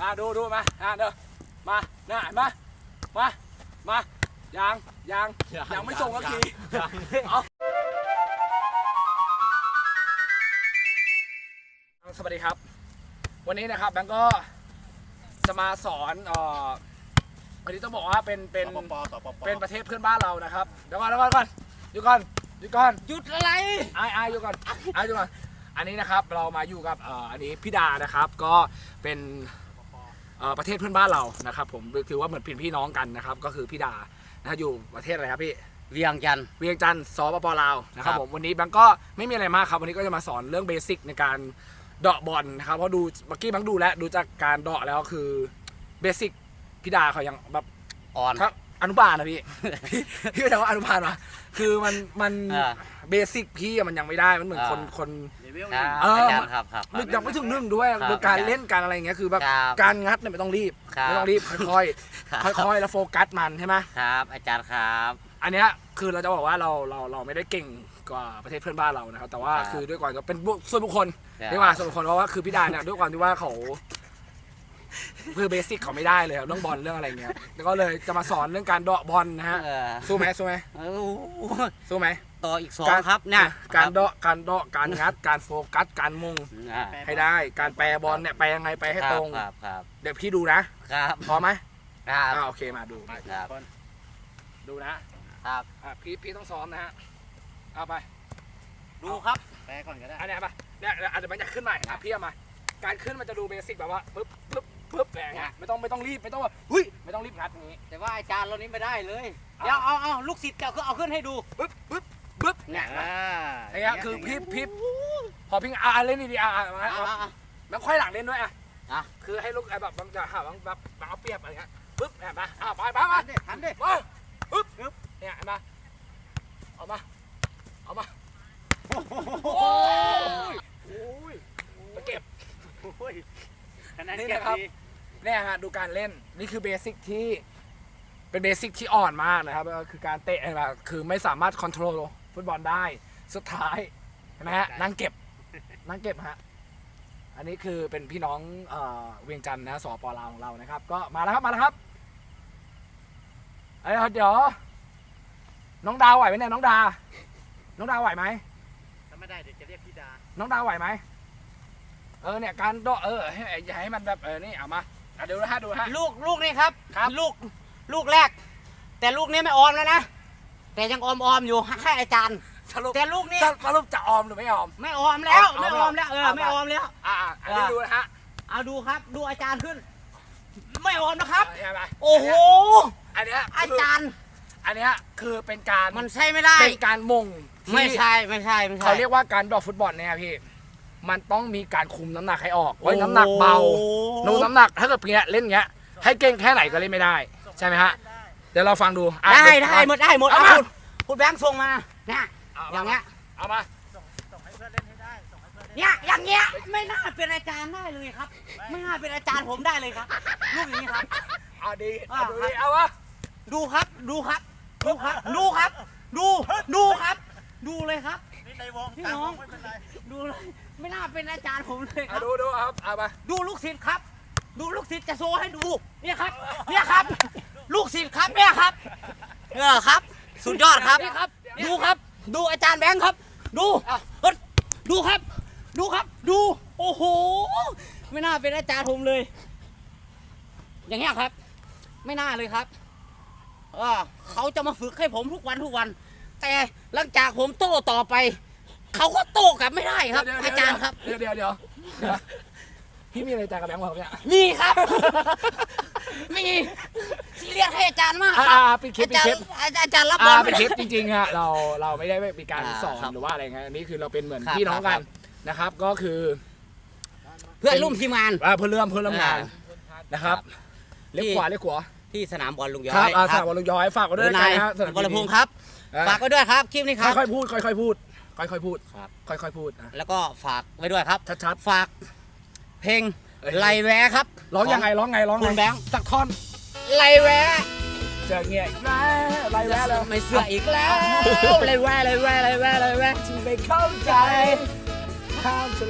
อ่าดูดูมาอ่าเด้อมาหน้าเห็นปะมามายังยังยังไม่ส่งสักทีเอาสวัสดีครับ วันนี้นะครับแบงก์ก็จะมาสอนเอ่อวันนี้ต้องบอกว่าเป็นเป็นสปปสปปเป็นประเทศเพื่อนบ้านเรานะครับเดี๋ยวก่อนเดี๋ยวก่อนเดี๋ยวก่อนเดี๋ยวก่อนหยุดอะไรไอ้ไอ้อยู่ก่อนไอ้อยู่ก่อน อันนี้นะครับเรามาอยู่กับเอ่ออันนี้พี่ดานะครับ ก็เป็นเอ่อ ประเทศเพื่อนบ้านเรานะครับผมถือว่าเหมือนเป็นพี่น้องกันนะครับก็คือพี่ดานะอยู่ประเทศอะไรครับพี่เวียงจันทร์เวียงจันทร์สปปลาวนะครับครับผมวันนี้แบงก์ก็ไม่มีอะไรมากครับวันนี้ก็จะมาสอนเรื่องเบสิกในการเดาะบอลนะครับเพราะดูเมื่อกี้แบงก์ดูแล้วดูจากการเดาะแล้วคือเบสิกพี่ดาเขายังแบบอ่อนครับ อนุบาลนะพี่ พี่พี่เข้าใจว่าอนุบาลมาคือมันมันอ่าเบสิกพี่อะมันยังไม่ได้มันเหมือนคนอ่า คน เลเวลครับเออ อาจารย์ครับครับครับ นึกยังไม่ถึงนึ่งด้วยครับโดยการเล่นการอะไรอย่างเงี้ยคือแบบครับการงัดเนี่ยไม่ต้องรีบครับ ไม่ต้องรีบค่อยครับๆค่อยๆแล้วโฟกัสมันใช่ไหมครับ อาจารย์ครับ อันเนี้ยคือเราจะบอกว่าเราเราเราไม่ได้เก่งกว่าประเทศเพื่อนบ้านเรานะครับแต่ว่าครับคือด้วยความที่เป็นบุส่วนบุคคลครับ เรียกว่าส่วนบุคคลเพราะว่าคือพี่ดาเนี่ยด้วยความที่ว่าเขา คือเบสิกเขาไม่ได้เลยครับเรื่องบอลเรื่องอะไรเงี้ยแล้วก็เลยจะมาสอนเรื่องการเดาะบอลนะฮะเออสู้ไหมสู้ไหมโอ้โหสู้ไหม ต่ออีกสองครับเนี่ยการเดาะการเดาะการงัด การโฟกัสการมงอ่าให้ได้ การแปรบอลเนี่ยแปรยังไงไปให้ตรง ครับครับเดี๋ยวพี่ดูนะครับพร้อมไหมครับ อ่าโอเคมาดูครับดูนะครับอ่าพี่พี่ต้องซ้อมนะฮะเอาไป ดูครับ แปลก่อนก็ได้ อันเนี้ยไปเนี่ยอาจจะมันจะขึ้นใหม่อะพี่เอามา การขึ้นมันจะดูเบสิกแบบว่าปึ๊บปึ๊บ ปึ๊บแบบเงี้ยไม่ต้องไม่ต้องรีบไม่ต้องว่าหุ้ยไม่ต้องรีบงัดอย่างงี้ แต่ว่าอาจารย์เรานี้ไม่ได้เลยอะเดี๋ยวเอาเอาลูกศิษย์เก่าก็เอาขึ้นให้ดูปึ๊บปึ๊บปึ๊บเนี่ยอ่าอย่างเงี้ยคือพี่พี่พอพี่อะเล่นดีๆอะอะอะอะอะอะแล้วค่อยหลังเล่นด้วยอะอะคือให้ลูกไอ้แบบบางจะหาบางแบบบางเอาเปรียบอะไรเงี้ยปึ๊บเนี่ยมาอะไปไปไปหันดิหันดิมาปึ๊บปึ๊บเนี่ยเห็นปะเอามาเอามาโอ้ยโอ้ยไปเก็บโอ้ย คะแนนนี่เก็บนะครับ ดีเนี่ยฮะดูการเล่นนี่คือเบสิกที่เป็นเบสิกที่อ่อนมากนะครับก็คือการเตะนะครับคือไม่สามารถคอนโทรลฟุตบอลได้สุดท้ายเห็นไหมฮะนั่งเก็บนั่งเก็บฮะอันนี้คือเป็นพี่น้องเอ่อเวียงจันทร์นะสปลาวของเรานะครับ ก็มาแล้วครับมาแล้วครับเอ้ยเดี๋ยวน้องดาวไหวไหมเนี่ยน้องดา น้องดาวไหวไหมถ้าไม่ได้เดี๋ยวจะเรียกพี่ดาน้องดาวไหวไหม เออเนี่ยการโดดเออให้อย่าให้มันแบบเออนี่เอามาอะดูนะฮะดูนะฮะ ลูกลูกนี่ครับครับ ลูกลูกแรก แต่ลูกนี้ไม่ออมแล้วนะ แต่ยังออมออมๆอยู่ให้อาจารย์ สรุปแต่ลูกนี้สรุปจะออมหรือไม่ออม ไม่ออมแล้วเอาไม่เอาออมแล้วเออเอาไม่ออมแล้ว อ่าอะอันนี้อะดูนะฮะเอาดูครับ ดูอาจารย์ขึ้น ไม่ออมนะครับเอาเนี่ยไปโอ้โห อันเนี้ยอาคือจารย์อันเนี้ยคือเป็นการมันใช่ไม่ได้ เป็นการมงที่ไม่ใช่ไม่ใช่ไม่ใช่เขาเรียกว่าการดอกฟุตบอลเนี่ยพี่ มันต้องมีการคุมน้ำหนักให้ออกไว้น้ำหนักเบานูน้ำหนักถ้าเกิดเงี้ยเล่นเงี้ย ให้เก่งแค่ไหนก็เล่นไม่ได้ ใช่ไหมฮะ เดี๋ยวเราฟังดูอะได้เยวได้หมดได้หมดเอาเอามาคุณคุณแบงค์ส่งมาเนี่ยเอาอย่างเงี้ยเอามาส่งให้เพื่อนเล่นให้ได้ส่งให้เพื่อนเล่นเนี่ยอย่างเงี้ยไม่น่าเป็นอาจารย์ได้เลยครับ ไม่น่าเป็นอาจารย์ผมได้เลยครับลูกอย่างนี้ครับ เอาดีอะเอาดูดิเอาวะดูครับ ดูครับ ดูครับ ดูครับ ดู ดูครับ ดูเลยครับนี่ ในวงพี่กลางน้วองงไม่เป็นไรดูเลย ไม่น่าเป็นอาจารย์ผมเลยคเอารับ ดูดูเอาครับเอามาดูลูกศิษย์ครับ ดูลูกศิษย์จะโชว์ให้ดู เนี่ยครับ เนี่ยครับ ลูกศิษย์ครับเนี่ยครับเออครับ สุดยอดครับ นี่ครับ ดูครับ ดูอาจารย์แบงค์ครับ ดูเฮ้ยดูครับ ดูครับ ดู โอ้โห ไม่น่าเป็นอาจารย์ผมเลย อย่างเงี้ยครับ ไม่น่าเลยครับเออเขาจะมาฝึกให้ผมทุกวันทุกวัน แต่หลังจากผมโต้ต่อไป เขาก็โต้กลับไม่ได้ครับ เดี๋ยวอาจารย์ครับ เดี๋ยวเดี๋ยวเดี๋ยวเดี๋ยวพี่มีอะไรใจกับแบงค์บอกเนี่ยมีครับ มีซีเรียสให้อาจารย์มากอ่าครับอ่าปิดคลิปอาปิดจารคลิย์ปอาจารย์รับบออ่าลเป็นคลิปจริงๆฮะเราเราไม่ได้มีการอ่าสอนครับหรือว่าอะไรเงี้ยอันนี้คือเราเป็นเหมือนครับพี่น้องกัครันบนะครับ ก็คือเพื่อนร่วมทีมงานอ่าเพื่อนเริ่มเพื่อนร่วมงานอ่นะครับครับเลี้ยวขวาเลี้ยวขวาที่สนามบอลลุงย้อครับยอาสาบอลลูกย้อยฝากไว้เดิด้วยนกันานยนะฮะสำหรับอลพงษ์ครับ อ่าฝากไว้ด้วยครับ คลิปนี้ครับ ค่อยๆพูดค่อยๆพูด ค่อยๆพูด ครับ ค่อยๆพูดอะแล้วก็ฝากไว้ด้วยครับชัดฝาก เพลงเอ้ยไลแวะครับๆร้องยังไงร้องไงร้องคุไงณแบงค์สักท่อนไลแวะเจอเงี้ยอีกแล้วไรแวะเลยไม่เสืออีกแล้วไลแวะไลแวะไลแวะไลแวะที่ไม่เข้าใจห้ามจะ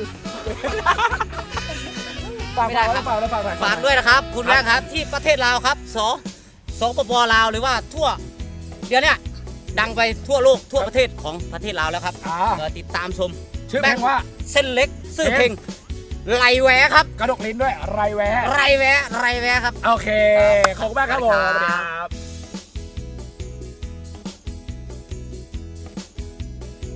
ฝากไม่ได้ฝากครับแล้วฝากแล้วฝากหน่อฝากด้วยนะครับ คุณแม่ครับที่ประเทศลาวครับสสปปลาวหรือว่าทั่ว เดี๋ยวเนี้ย ดังไปทั่วโลกทั่วประเทศของประเทศลาวแล้วครับอ่า เออติดตามชมชื่อเพลงว่า เส้นเล็กซื่อเพเพลลงงไหลแหวครับกระดกลิ้นด้วยไรแวะไรแหวไรแหวครับ โอเค ขอบคุณมากครับผมครับสวัสดีครับ